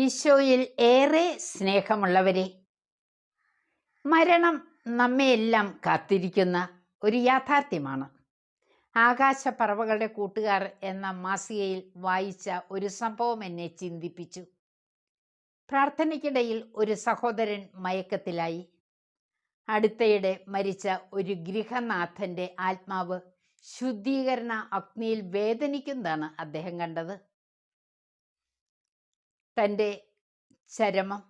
ഈശോയിൽ ഏറെ സ്നേഹമുള്ളവരെ മരണം നമ്മെയെല്ലാം കാത്തിരിക്കുന്ന ഒരു യാഥാർത്ഥ്യമാണ്. ആകാശപ്പറവകളുടെ കൂട്ടുകാർ എന്ന മാസികയിൽ വായിച്ച ഒരു സംഭവം എന്നെ ചിന്തിപ്പിച്ചു. പ്രാർത്ഥനയ്ക്കിടയിൽ ഒരു സഹോദരൻ മയക്കത്തിലായി. അടുത്തയിടെ മരിച്ച ഒരു ഗൃഹനാഥന്റെ ആത്മാവ് ശുദ്ധീകരണ അഗ്നിയിൽ വേദനിക്കുന്നതാണ് അദ്ദേഹം കണ്ടത്. തന്റെ ചരമം.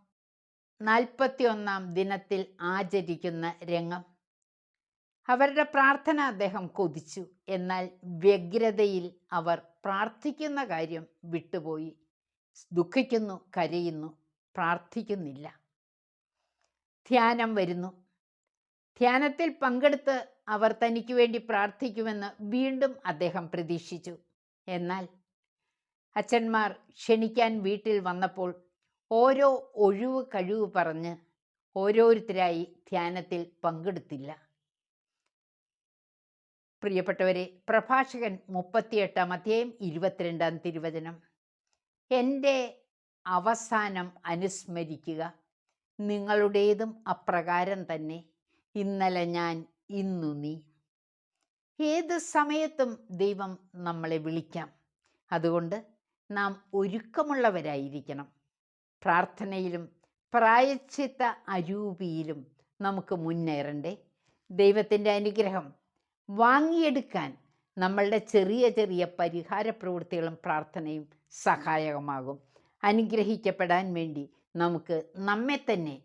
നാൽപ്പത്തിയൊന്നാം ദിനത്തിൽ ആചരിക്കുന്ന രംഗം. അവരുടെ പ്രാർത്ഥന അദ്ദേഹം കൊതിച്ചു. എന്നാൽ വ്യഗ്രതയിൽ അവർ പ്രാർത്ഥിക്കുന്ന കാര്യം വിട്ടുപോയി. ദുഃഖിക്കുന്നു കരയുന്നു പ്രാർത്ഥിക്കുന്നില്ല. ധ്യാനം വരുന്നു. ധ്യാനത്തിൽ പങ്കെടുത്ത് അവർ തനിക്ക് വേണ്ടി പ്രാർത്ഥിക്കുമെന്ന് വീണ്ടും അദ്ദേഹം പ്രതീക്ഷിച്ചു. എന്നാൽ അച്ഛന്മാർ ക്ഷണിക്കാൻ വീട്ടിൽ വന്നപ്പോൾ ഓരോ ഒഴിവ് കഴിവ് പറഞ്ഞ് ഓരോരുത്തരായി ധ്യാനത്തിൽ പങ്കെടുത്തില്ല. പ്രിയപ്പെട്ടവരെ പ്രഭാഷകൻ മുപ്പത്തിയെട്ടാം അധ്യായം ഇരുപത്തിരണ്ടാം തിരുവചനം. എന്റെ അവസാനം അനുസ്മരിക്കുക നിങ്ങളുടേതും അപ്രകാരം തന്നെ. ഇന്നലെ ഞാൻ ഇന്നു നീ. ഏത് സമയത്തും ദൈവം നമ്മളെ വിളിക്കാം. അതുകൊണ്ട് നാം ഒരുക്കമുള്ളവരായിരിക്കണം. പ്രാർത്ഥനയിലും പ്രായച്ചിത്ത അരൂപിയിലും നമുക്ക് മുന്നേറണ്ടേ. ദൈവത്തിന്റെ അനുഗ്രഹം വാങ്ങിയെടുക്കാൻ നമ്മളുടെ ചെറിയ ചെറിയ പരിഹാര പ്രവൃത്തികളും പ്രാർത്ഥനയും സഹായകമാകും. അനുഗ്രഹിക്കപ്പെടാൻ വേണ്ടി നമുക്ക് നമ്മെ തന്നെ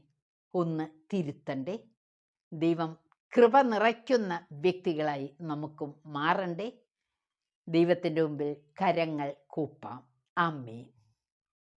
ഒന്ന് തിരുത്തണ്ടേ. ദൈവം കൃപ നിറയ്ക്കുന്ന വ്യക്തികളായി നമുക്കും മാറണ്ടേ. ദൈവത്തിന്റെ മുമ്പിൽ കരങ്ങൾ കൂപ്പാം. a.